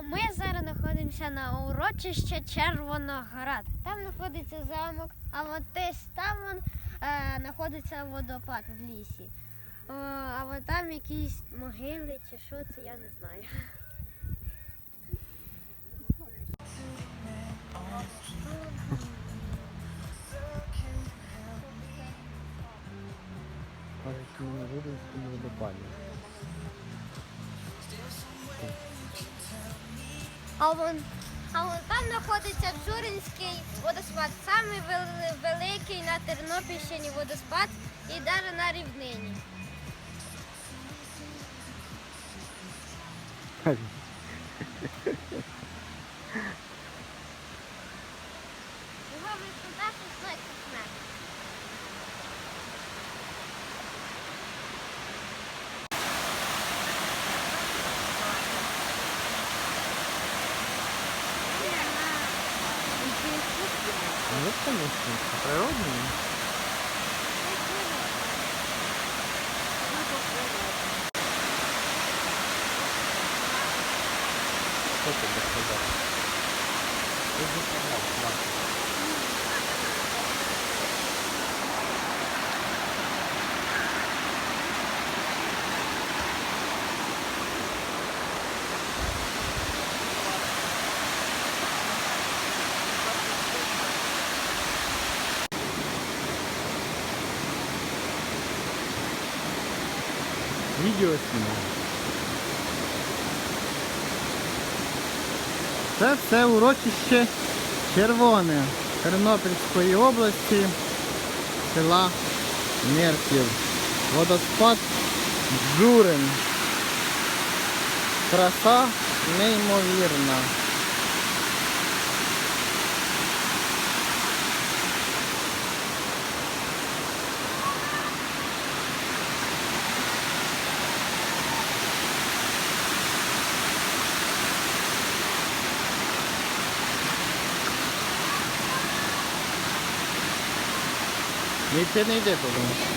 ми зараз знаходимося на урочище Червоноград. Там знаходиться замок, а от десь там вон, е, знаходиться водопад в лісі. О, а от там якісь могили чи що це, я не знаю. Водопаді. А вон, а вон там знаходиться Джуринський водоспад, самий великий на Тернопільщині водоспад і навіть на рівнині. Ну, конечно, це природний. Що ти так сказав? Ти ж не сказав, Марк. Відео знімаю. Це все урочище Червоне Тернопільської області, села Мерків. Водоспад Джурин. Краса неймовірна. Ні, ти не йди туди.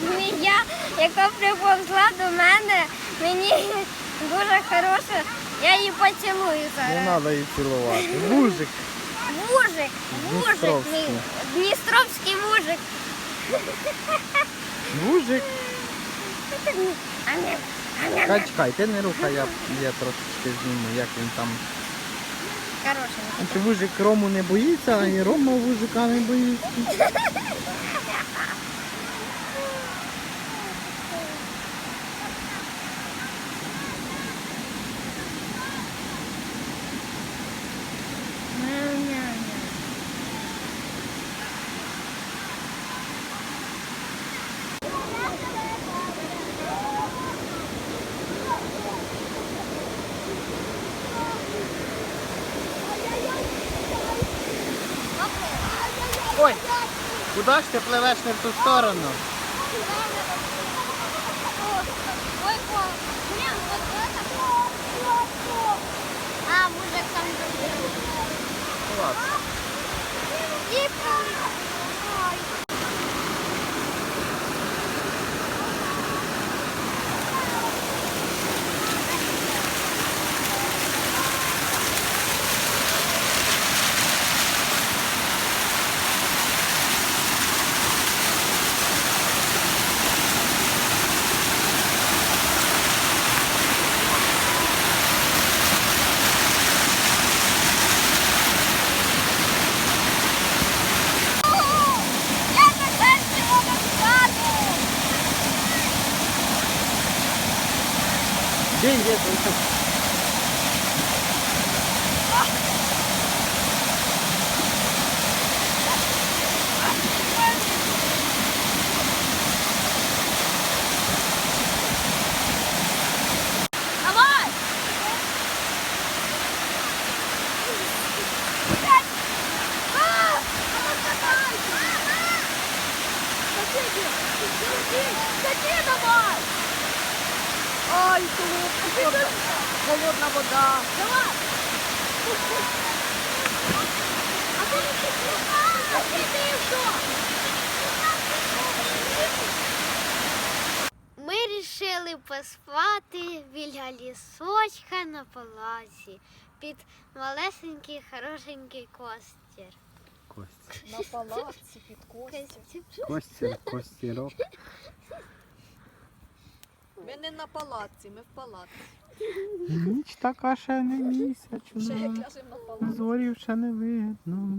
Змія, яка приповзла до мене. Мені дуже хороша. Я її поцілую Не зараз. треба її цілувати. Мужик. Мужик, мужик, Дністровський. мій. Дністровський мужик. Мужик. А не, а не. Чекай, чекай, ти не рухай, я, я трошечки зніму, як він там. Хороший. Чи вужик Рому не боїться, а і Рома вужика не боїться. Ой, куди ж ти пливеш не в ту сторону? А, мужик там. Клас. Скотина давай! Ай, холодна, холодна вода. Давай! А ти що? Ми рішили поспати біля лісочка на палаці під малесенький хорошенький костір. Кость. На палаці під кості. Костір, костірок. Ми не на палаці, ми в палаці. Ніч така ще не Ще як місячна. ляжемо на палаці. Зорів ще не видно.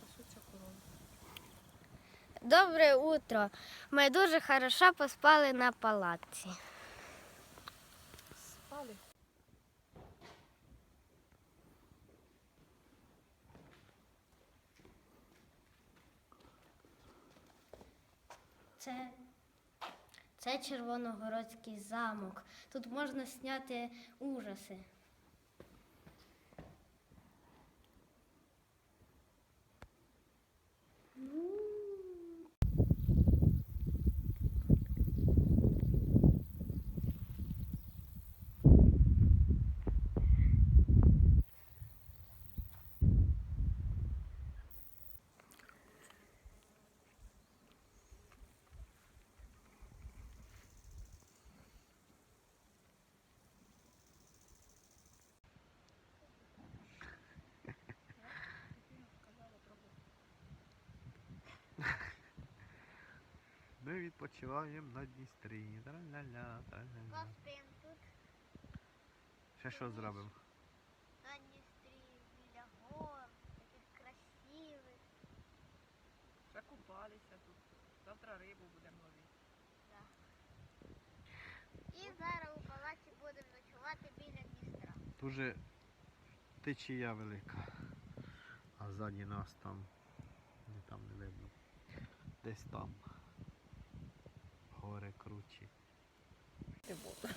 Пасуться корови. Добре утро. Ми дуже хорошо поспали на палаці. Це, це Червоногородський замок. Тут можна зняти ужаси. Ми відпочиваємо на Дністрі. Тра-ля-ля, тра-ля-ля. тут Ще що зробимо? на Дністрі, біля гор, таких красивих. Вже купалися тут. Завтра рибу будемо ловити. І зараз у палаці будемо ночувати біля Дністра. Дуже течія велика. А ззаді нас там, не там не видно. Десь там. Воду.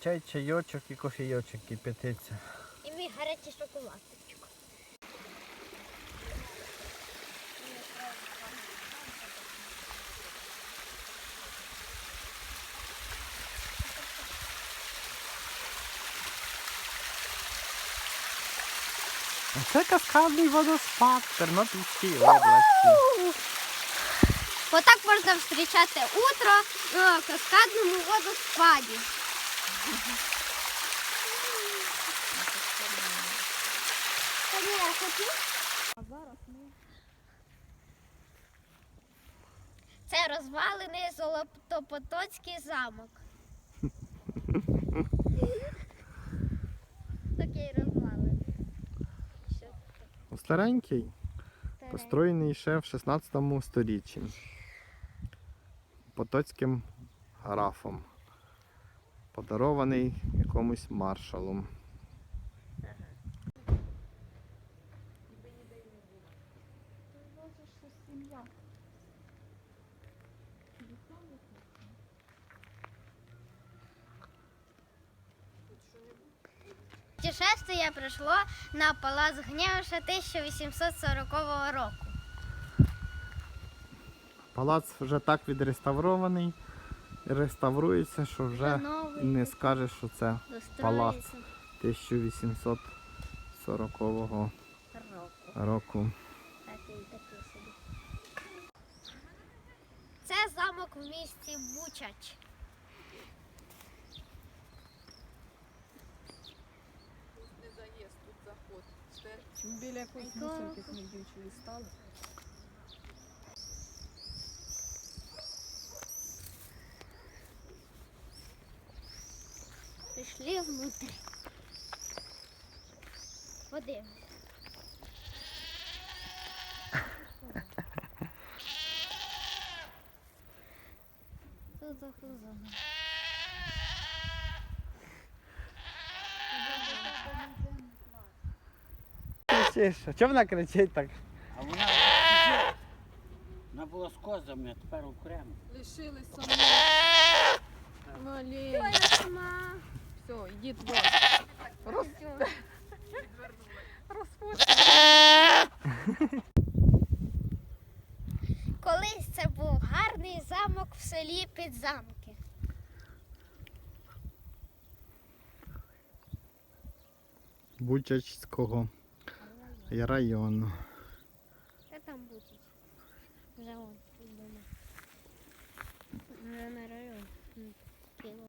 Чай, чайочок і кофійочок кипятиться. І мій гарячий шоколадчик. Це каскадний водоспад Тернопільській області. Отак можна зустрічати утро на каскадному водоспаді. Це розвалений Золотопотоцький замок. Такий розвалений. Старенький, построєний ще в 16 сторіччі. Потоцьким графом. Подарований якомусь маршалом. Путешествие пройшло на Палац Гнєвиша 1840 року. Палац вже так відреставрований, реставрується, що вже не скажеш, що це палац 1840 року. Це замок в місті Бучач. Тут не заїзд, тут заход. Біля якоїсь мусорки смердючої стали. Пішли внутрі. Подивимось. Тут захлузано. Кричиш, а чому вона кричить так? А вона вона була з козами, а тепер окремо. Лишились самі. Малі. Сама. Все, йдіть вон. Роз... Колись це був гарний замок в селі Підзамки. Бучацького району. Де там будуть? Вже вон тут дома. Вже на район.